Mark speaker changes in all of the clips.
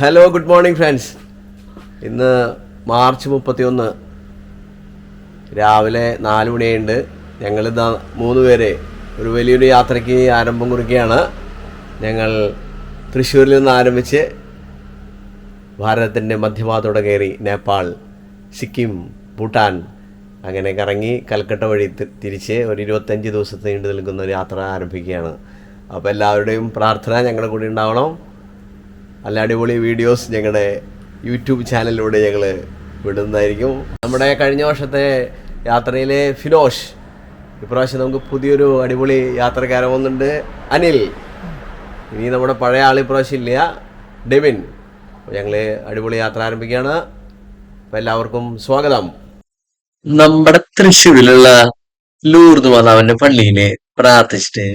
Speaker 1: Hello good morning friends ഇന്ന് March മുപ്പത്തിയൊന്ന്. രാവിലെ നാല് മണിയുണ്ട് ഞങ്ങളിതാ മൂന്ന് പേര് ഒരു വലിയൊരു യാത്രയ്ക്ക് ആരംഭം കുറിക്കുകയാണ്. ഞങ്ങൾ തൃശ്ശൂരിൽ നിന്ന് ആരംഭിച്ച് ഭാരതത്തിന്റെ മധ്യഭാഗത്തോടെ കയറി നേപ്പാൾ സിക്കിം ഭൂട്ടാൻ അങ്ങനെ കറങ്ങി കൽക്കട്ട വഴി തിരിച്ച് ഒരു ഇരുപത്തഞ്ച് ദിവസത്തെ നീണ്ടു നിൽക്കുന്ന ഒരു യാത്ര ആരംഭിക്കുകയാണ്. അപ്പോൾ എല്ലാവരുടെയും പ്രാർത്ഥന ഞങ്ങളുടെ കൂടെ ഉണ്ടാവണം. നല്ല അടിപൊളി വീഡിയോസ് ഞങ്ങളുടെ യൂട്യൂബ് ചാനലിലൂടെ ഞങ്ങൾ വിടുന്നതായിരിക്കും. നമ്മുടെ കഴിഞ്ഞ വർഷത്തെ യാത്രയിലെ ഫിനോഷ് ഇപ്രാവശ്യം നമുക്ക് പുതിയൊരു അടിപൊളി യാത്രക്കാരൻ വന്നിട്ടുണ്ട് അനിൽ. ഇനി നമ്മുടെ പഴയ ആൾ ഇപ്രാവശ്യം ഇല്ല ഡെവിൻ. ഞങ്ങൾ അടിപൊളി യാത്ര ആരംഭിക്കുകയാണ്. അപ്പം എല്ലാവർക്കും സ്വാഗതം.
Speaker 2: നമ്മുടെ തൃശ്ശൂരിലുള്ള ലൂർദ് മാതാവിന്റെ പള്ളിയിൽ പ്രാർത്ഥിച്ചിട്ട്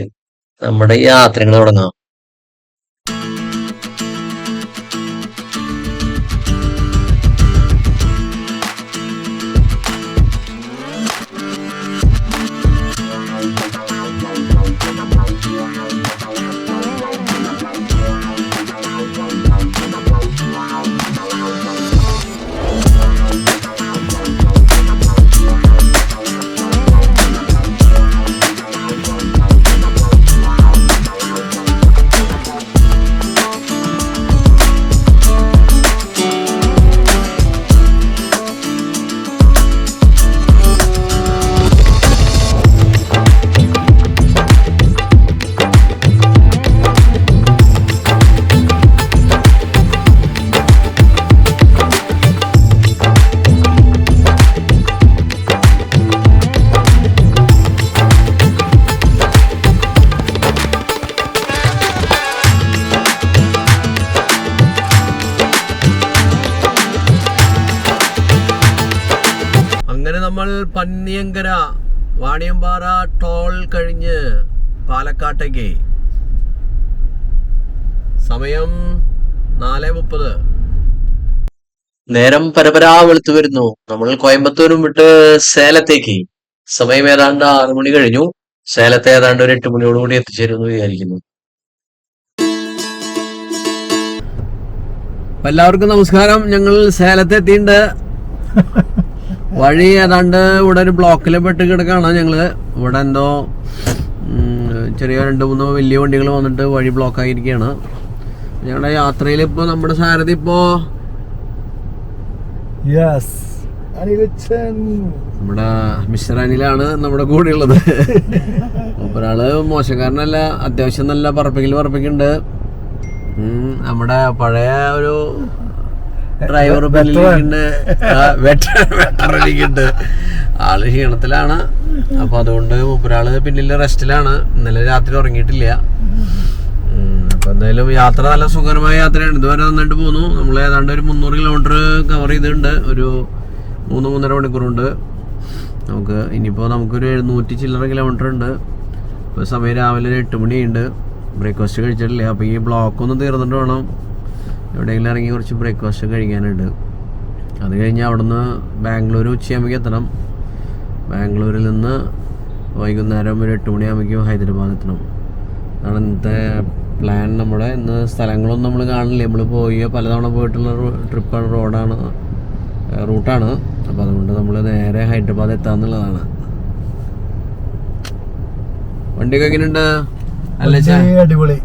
Speaker 2: നമ്മുടെ യാത്രകൾ തുടങ്ങാം.
Speaker 1: പന്നിയങ്കര വാണിയമ്പാറ ടോൾ കഴിഞ്ഞ് പാലക്കാട്ടേക്ക്. സമയം നാല് മുപ്പത്.
Speaker 2: നേരം പരപരാ വെളുത്തു വരുന്നു. നമ്മൾ കോയമ്പത്തൂരും വിട്ട് സേലത്തേക്ക്. സമയം ഏതാണ്ട് ആറു മണി കഴിഞ്ഞു. സേലത്തെ ഏതാണ്ട് ഒരു എട്ട് മണിയോടുകൂടി എത്തിച്ചേരുമെന്ന് വിചാരിക്കുന്നു.
Speaker 1: എല്ലാവർക്കും നമസ്കാരം. ഞങ്ങൾ സേലത്ത് എത്തിയിട്ടുണ്ട്. വഴി ഏതാണ്ട് ഇവിടെ ഒരു ബ്ലോക്കിൽ പെട്ട് കിടക്കാണ് ഞങ്ങൾ. ഇവിടെ എന്തോ ചെറിയ രണ്ട് മൂന്ന് വലിയ വണ്ടികൾ വന്നിട്ട് വഴി ബ്ലോക്ക് ആയിരിക്കുകയാണ് ഞങ്ങളുടെ യാത്രയിൽ ഇപ്പോൾ നമ്മുടെ സാരഥി
Speaker 3: ഇപ്പോ
Speaker 1: നമ്മുടെ മിസ്റ്റർ അനിലാണ് നമ്മുടെ കൂടെ ഉള്ളത് ഒരാൾ മോശക്കാരനല്ല അത്യാവശ്യം നല്ല പറപ്പിക്കൽ പറപ്പിക്കുന്നുണ്ട് നമ്മുടെ പഴയ ഒരു ഡ്രൈവർ ബെല്ലിരിക്കുന്നുണ്ട് വെട്ടറിരിക്കുന്നുണ്ട് ആൾ ക്ഷീണത്തിലാണ്. അപ്പൊ അതുകൊണ്ട് മൂപ്പരാൾ പിന്നിൽ റെസ്റ്റിലാണ്. ഇന്നലെ രാത്രി ഉറങ്ങിയിട്ടില്ല. അപ്പൊ എന്തായാലും യാത്ര നല്ല സുഖകരമായ യാത്രയാണ്. ഇതുവരെ നന്നായിട്ട് പോന്നു. നമ്മൾ ഏതാണ്ട് ഒരു മുന്നൂറ് കിലോമീറ്റർ കവർ ചെയ്തിട്ടുണ്ട്. ഒരു മൂന്ന് മൂന്നര മണിക്കൂറുണ്ട്. നമുക്ക് ഇനിയിപ്പോൾ നമുക്കൊരു എഴുന്നൂറ്റി ചില്ലറ കിലോമീറ്റർ ഉണ്ട്. ഇപ്പോൾ സമയം രാവിലെ ഒരു എട്ട് മണിയുണ്ട് ബ്രേക്ക്ഫാസ്റ്റ് കഴിച്ചിട്ടില്ല. അപ്പോൾ ഈ ബ്ലോക്ക് ഒന്ന് തീർന്നിട്ട് വേണം. എവിടെയെങ്കിലും ഇറങ്ങി കുറച്ച് ബ്രേക്ക്ഫാസ്റ്റ് കഴിക്കാനുണ്ട്. അത് കഴിഞ്ഞ് അവിടുന്ന് ബാംഗ്ലൂർ ഉച്ചയാകുമ്പോൾ എത്തണം. ബാംഗ്ലൂരിൽ നിന്ന് വൈകുന്നേരം ഒരു എട്ട് മണിയാകുമ്പോഴേക്കും ഹൈദരാബാദ് എത്തണം. അതാണ് ഇന്നത്തെ പ്ലാൻ നമ്മുടെ ഇന്ന് സ്ഥലങ്ങളൊന്നും നമ്മൾ കാണില്ല? നമ്മൾ പോയി പലതവണ പോയിട്ടുള്ള ട്രിപ്പാണ് റോഡാണ് റൂട്ടാണ് അപ്പോൾ അതുകൊണ്ട് നമ്മൾ നേരെ ഹൈദരാബാദ് എത്താന്നുള്ളതാണ് വണ്ടിയൊക്കെ എങ്ങനെയുണ്ട്? അല്ലേ
Speaker 3: അടിപൊളി.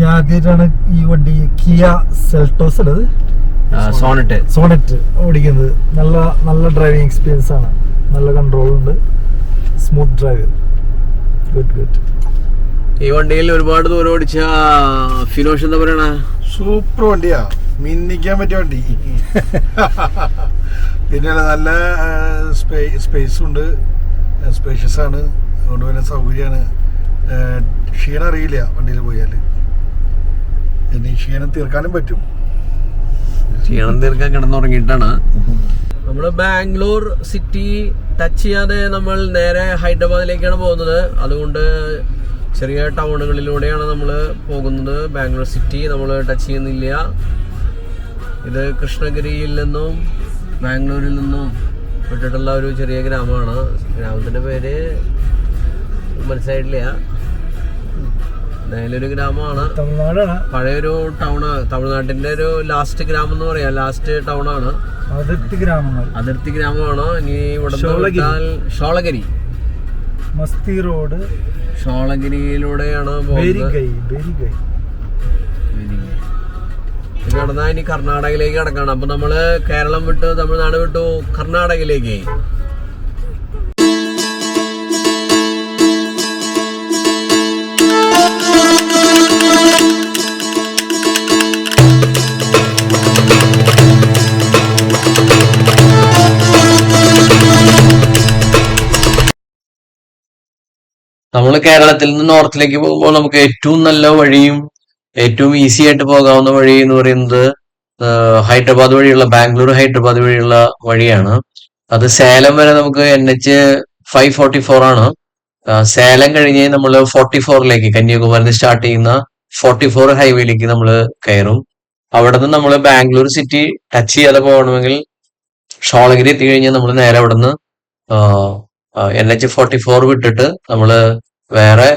Speaker 3: ഞാൻ ആദ്യമായിട്ടാണ് ഈ വണ്ടി കിയ സെൽട്ടോസ് ഉള്ളത്
Speaker 1: സോണറ്റ്
Speaker 3: സോണറ്റ് ഓടിക്കുന്നത്. നല്ല നല്ല ഡ്രൈവിംഗ് എക്സ്പീരിയൻസ് ആണ്. നല്ല കൺട്രോൾ ഉണ്ട്. സ്മൂത്ത് ഡ്രൈവ് ഗുഡ് ഗുഡ്
Speaker 1: ഈ വണ്ടിയിൽ ഒരുപാട് ദൂരം ഓടിച്ച ഫിനോഷ് എന്താ പറയണ?
Speaker 4: സൂപ്പർ വണ്ടിയാ. മിന്നിക്കാൻ പറ്റിയ വണ്ടി. പിന്നെ നല്ല സ്പേസ് ഉണ്ട്. സ്പേഷ്യസ് ആണ്. അതുകൊണ്ട് പിന്നെ സൗകര്യമാണ്. ക്ഷീണം അറിയില്ല വണ്ടിയിൽ പോയാൽ ഇനി ക്ഷീണം തീർക്കാനും പറ്റും.
Speaker 1: ക്ഷീണം തീർക്കാൻ കിടന്നുറങ്ങിയിട്ടാണ്. നമ്മൾ ബാംഗ്ലൂർ സിറ്റി ടച്ച് ചെയ്യാതെ നമ്മൾ നേരെ ഹൈദരാബാദിലേക്കാണ് പോകുന്നത്. അതുകൊണ്ട് ചെറിയ ടൗണുകളിലൂടെയാണ് നമ്മൾ പോകുന്നത്. ബാംഗ്ലൂർ സിറ്റി നമ്മൾ ടച്ച് ചെയ്യുന്നില്ല. ഇത് കൃഷ്ണഗിരിയിൽ നിന്നും ബാംഗ്ലൂരിൽ നിന്നും വിട്ടിട്ടുള്ള ഒരു ചെറിയ ഗ്രാമമാണ്. ഗ്രാമത്തിന്റെ പേര് മനസ്സിലായിട്ടില്ല. നല്ലൊരു ഗ്രാമമാണ്.
Speaker 3: തമിഴ്നാടാണ്.
Speaker 1: പഴയൊരു ടൗൺ തമിഴ്നാട്ടിന്റെ ഒരു ലാസ്റ്റ് ഗ്രാമം എന്ന് പറയാം. ലാസ്റ്റ് ടൗൺ ആണ്
Speaker 3: അതിർത്തി ഗ്രാമങ്ങൾ.
Speaker 1: അതിർത്തി ഗ്രാമമാണ്. ഇനി ഇവിടെ
Speaker 3: ഷോളഗിരി. മസ്തി റോഡ്.
Speaker 1: ഷോളഗിരിയിലൂടെയാണ് നടന്നാ ഇനി കർണാടകയിലേക്ക് കിടക്കണം. അപ്പൊ നമ്മൾ കേരളം വിട്ടു തമിഴ്നാട് വിട്ടു കർണാടകയിലേക്ക്.
Speaker 2: കേരളത്തിൽ നിന്ന് നോർത്തിലേക്ക് പോകുമ്പോൾ നമുക്ക് ഏറ്റവും നല്ല വഴിയും ഏറ്റവും ഈസി ആയിട്ട് പോകാവുന്ന വഴി എന്ന് പറയുന്നത് ഹൈദരാബാദ് വഴിയുള്ള ബാംഗ്ലൂർ ഹൈദരാബാദ് വഴിയുള്ള വഴിയാണ്. അത് സേലം വരെ നമുക്ക് N H five forty four ആണ് സേലം കഴിഞ്ഞ് നമ്മൾ ഫോർട്ടി ഫോറിലേക്ക് കന്യാകുമാരി സ്റ്റാർട്ട് ചെയ്യുന്ന ഫോർട്ടി ഫോർ ഹൈവേയിലേക്ക് നമ്മൾ കയറും. അവിടെ നിന്ന് നമ്മൾ ബാംഗ്ലൂർ സിറ്റി ടച്ച് ചെയ്യാതെ പോകണമെങ്കിൽ ഷോളഗിരി എത്തി കഴിഞ്ഞാൽ നമ്മൾ നേരെ അവിടെ നിന്ന് എൻ എച്ച് ഫോർട്ടി ഫോർ വിട്ടിട്ട് നമ്മൾ വേറെ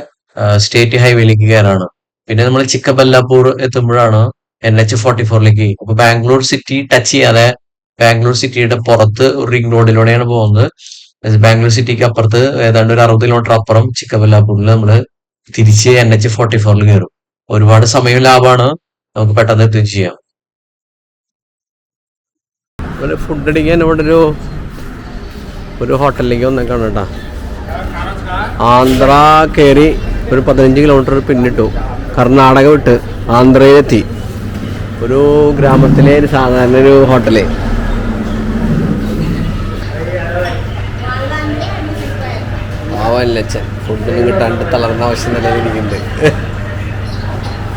Speaker 2: സ്റ്റേറ്റ് ഹൈവേയിലേക്ക് കയറാണ്. പിന്നെ നമ്മൾ ചിക്കബല്ലാപൂർ എത്തുമ്പോഴാണ് എൻ എച്ച് ഫോർട്ടി ഫോറിലേക്ക് അപ്പൊ ബാംഗ്ലൂർ സിറ്റി ടച്ച് ചെയ്യാതെ ബാംഗ്ലൂർ സിറ്റിയുടെ പുറത്ത് ഒരു റിംഗ് റോഡിലൂടെയാണ് പോകുന്നത്. ബാംഗ്ലൂർ സിറ്റിക്ക് അപ്പുറത്ത് ഏതാണ്ട് ഒരു അറുപത് കിലോമീറ്റർ അപ്പുറം ചിക്കബല്ലാപൂരിൽ നമ്മൾ തിരിച്ച് എൻ എച്ച് ഫോർട്ടി ഫോറിൽ കയറും. ഒരുപാട് സമയം ലാഭമാണ് നമുക്ക് പെട്ടെന്ന് എത്തുകയും ചെയ്യാം.
Speaker 1: ഫുഡ് അടിക്കാൻ ഇവിടെ ഒരു ഒരു ഹോട്ടലിലേക്ക് വന്നേക്കാണ് കേട്ടാ. ആന്ധ്ര കയറി ഒരു പതിനഞ്ച് കിലോമീറ്റർ പിന്നിട്ടു. കർണാടക വിട്ട് ആന്ധ്രയിലെത്തി. ഒരു ഗ്രാമത്തിലെ ഒരു സാധാരണ ഒരു ഹോട്ടൽ. പാവല്ലച്ചൻ ഫുഡൊന്നും കിട്ടാണ്ട് തളർന്ന ആവശ്യം നിലനിൽക്കുന്നുണ്ട്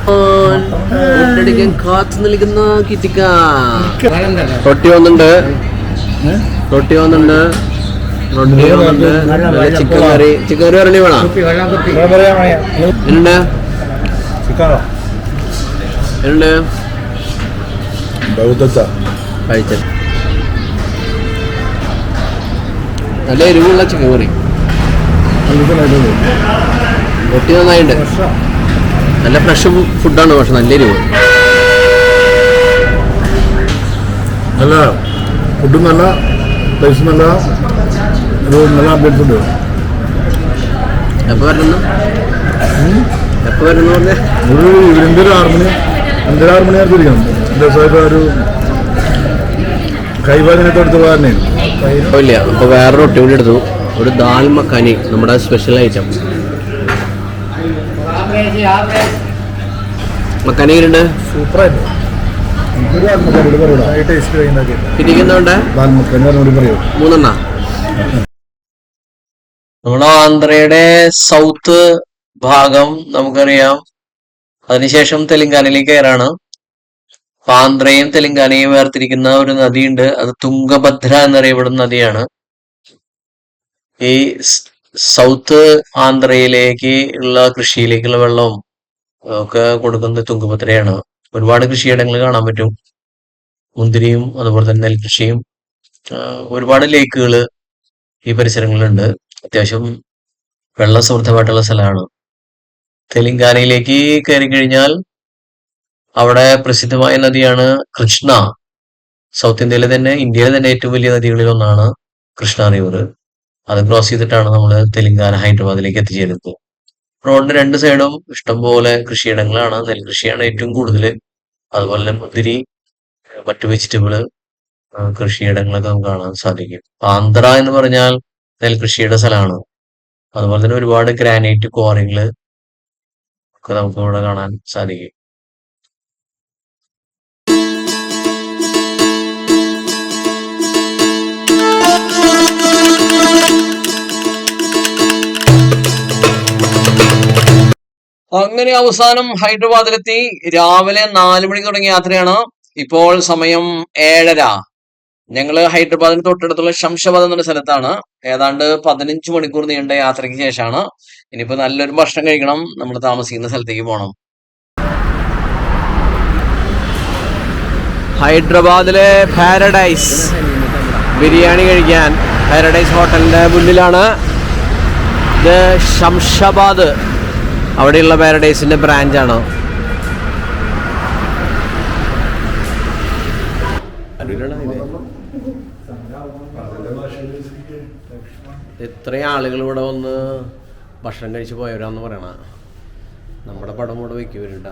Speaker 1: ഫുഡടിക്കാൻ കാത്തു നിൽക്കുന്ന കിറ്റിക്ക. റൊട്ടി വന്നുണ്ട് റൊട്ടി വന്നുണ്ട് റൊട്ടി വന്നുണ്ട് നല്ല ചിക്കൻ കറി. ചിക്കൻ കറി പറഞ്ഞു വേണം? എന്നുണ്ട് എന്നുണ്ട് കഴിച്ചത് നല്ല എരിവുള്ള ചിക്കൻ കറി. ഒട്ടി നന്നായിട്ടുണ്ട് നല്ല ഫ്രഷ് ഫുഡാണ് പക്ഷെ നല്ല എരിവ്.
Speaker 4: നല്ല ഫുഡും നല്ല പൈസ നല്ല ഒരു നല്ല അപ്ഡേറ്റ്സ് ഉണ്ട്.
Speaker 1: എപ്പോൾ വരണം എപ്പോൾ വരണം പറഞ്ഞ?
Speaker 4: ഒരു ഒരു ആറ് മണി അഞ്ചര ആറ് മണി നേരത്തെ എന്റെ സാഹിബ് ഒരു കൈവാദിനൊക്കെ എടുത്ത് പോകാനേ?
Speaker 1: ഇല്ല അപ്പോൾ വേറെ ഒട്ടി എടുത്തു. ഒരു ദാൽ മക്കാനി നമ്മുടെ സ്പെഷ്യൽ ഐറ്റം മക്കാനി എങ്ങനെയുണ്ട്?
Speaker 3: സൂപ്പറായിട്ട്
Speaker 4: പറയൂ.
Speaker 1: മൂന്നെണ്ണ?
Speaker 2: നമ്മുടെ ആന്ധ്രയുടെ സൗത്ത് ഭാഗം നമുക്കറിയാം. അതിനുശേഷം തെലങ്കാനയിലേക്ക് കയറാണ്. അപ്പൊ ആന്ധ്രയും തെലങ്കാനയും വേർതിരിക്കുന്ന ഒരു നദിയുണ്ട്. അത് തുംഗഭദ്ര എന്നറിയപ്പെടുന്ന നദിയാണ്. ഈ സൗത്ത് ആന്ധ്രയിലേക്ക് ഉള്ള കൃഷിയിലേക്കുള്ള വെള്ളവും ഒക്കെ കൊടുക്കുന്നത് തുംഗഭദ്രയാണ്. ഒരുപാട് കൃഷിയിടങ്ങൾ കാണാൻ പറ്റും. മുന്തിരിയും അതുപോലെ തന്നെ നെൽകൃഷിയും ഒരുപാട് ലേക്കുകൾ ഈ പരിസരങ്ങളിലുണ്ട്. അത്യാവശ്യം വെള്ള സമൃദ്ധമായിട്ടുള്ള സ്ഥലമാണ്. തെലങ്കാനയിലേക്ക് കയറി കഴിഞ്ഞാൽ അവിടെ പ്രസിദ്ധമായ നദിയാണ് കൃഷ്ണ. സൗത്ത് ഇന്ത്യയിലെ തന്നെ ഇന്ത്യയിലെ തന്നെ ഏറ്റവും വലിയ നദികളിൽ ഒന്നാണ് കൃഷ്ണ റിവർ. അത് ക്രോസ് ചെയ്തിട്ടാണ് നമ്മൾ തെലങ്കാന ഹൈദരാബാദിലേക്ക് എത്തിച്ചേരുന്നത്. റോഡിന്റെ രണ്ട് സൈഡും ഇഷ്ടംപോലെ കൃഷിയിടങ്ങളാണ്. നെൽകൃഷിയാണ് ഏറ്റവും കൂടുതൽ. അതുപോലെ തന്നെ മുന്തിരി മറ്റു വെജിറ്റബിൾ കൃഷിയിടങ്ങളൊക്കെ നമുക്ക് കാണാൻ സാധിക്കും. ആന്ധ്ര എന്ന് പറഞ്ഞാൽ നെൽകൃഷിയുടെ സ്ഥലമാണ്. അതുപോലെ തന്നെ ഒരുപാട് ഗ്രാനൈറ്റ് ക്വാറികൾ ഒക്കെ നമുക്ക് ഇവിടെ കാണാൻ സാധിക്കും. അങ്ങനെ അവസാനം ഹൈദരാബാദിലെത്തി. രാവിലെ നാല് മണിക്ക് തുടങ്ങിയ യാത്രയാണ്. ഇപ്പോൾ സമയം ഏഴര. ഞങ്ങൾ ഹൈദരാബാദിന് തൊട്ടടുത്തുള്ള ശംഷാബാദ് എന്നൊരു സ്ഥലത്താണ്. ഏതാണ്ട് പതിനഞ്ച് മണിക്കൂർ നീണ്ട യാത്രയ്ക്ക് ശേഷമാണ് ഇനിയിപ്പോ നല്ലൊരു ഭക്ഷണം കഴിക്കണം നമ്മൾ താമസിക്കുന്ന സ്ഥലത്തേക്ക് പോകണം
Speaker 1: ഹൈദരാബാദിലെ പാരഡൈസ് ബിരിയാണി കഴിക്കാൻ പാരഡൈസ് ഹോട്ടലിന്റെ മുന്നിലാണ്. ഇത് ശംഷാബാദ്. അവിടെയുള്ള പാരഡൈസിന്റെ ബ്രാഞ്ചാണോ. ഇത്രയും ആളുകൾ ഇവിടെ വന്ന് ഭക്ഷണം കഴിച്ച് പോയവരാന്ന് പറയണ. നമ്മുടെ പടം കൂടെ വയ്ക്കുവരുണ്ട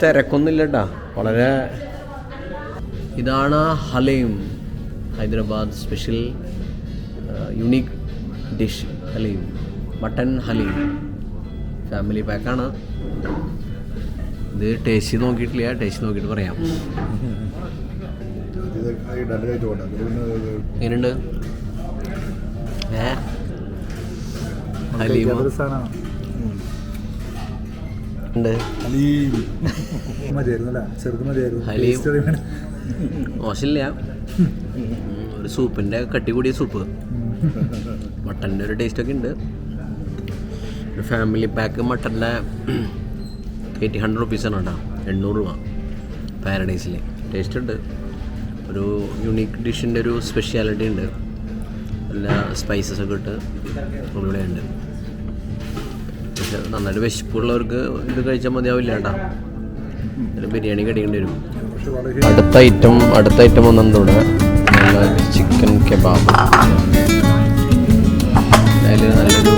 Speaker 1: തിരക്കൊന്നുമില്ല കേട്ടാ വളരെ ഇതാണ് ഹലയും Hyderabad special unique dish haleem mutton haleem. Family പാക്കാണ് ഇത് ടേസ്റ്റ് നോക്കിയിട്ടില്ല. ടേസ്റ്റ് നോക്കിയിട്ട് പറയാം. എങ്ങനെയുണ്ട്? ഏ. മോശമില്ല. ഒരു സൂപ്പിന്റെ കട്ടി കൂടിയ സൂപ്പ് മട്ടന്റെ ഒരു ടേസ്റ്റൊക്കെ ഉണ്ട്. ഫാമിലി പാക്ക് മട്ടന്റെ എയ്റ്റി ഹൺഡ്രഡ് റുപ്പീസാണ് കേട്ടോ എണ്ണൂറ് രൂപ. പാരഡൈസിൽ ടേസ്റ്റ് ഉണ്ട്. ഒരു യുണീക്ക് ഡിഷിന്റെ ഒരു സ്പെഷ്യാലിറ്റി ഉണ്ട്. നല്ല സ്പൈസസ് ഒക്കെ ഇട്ട് ഇവിടെ ഉണ്ട് പക്ഷെ നന്നായിട്ട് വിശപ്പുള്ളവർക്ക് ഇത് കഴിച്ചാൽ മതിയാവില്ല കേട്ടോ ബിരിയാണി കഴിക്കേണ്ടി വരും. അടുത്ത ഐറ്റം അടുത്ത ഐറ്റം വന്നിട്ടുണ്ട് ചിക്കൻ കെബാബ് അതിൽ നല്ലൊരു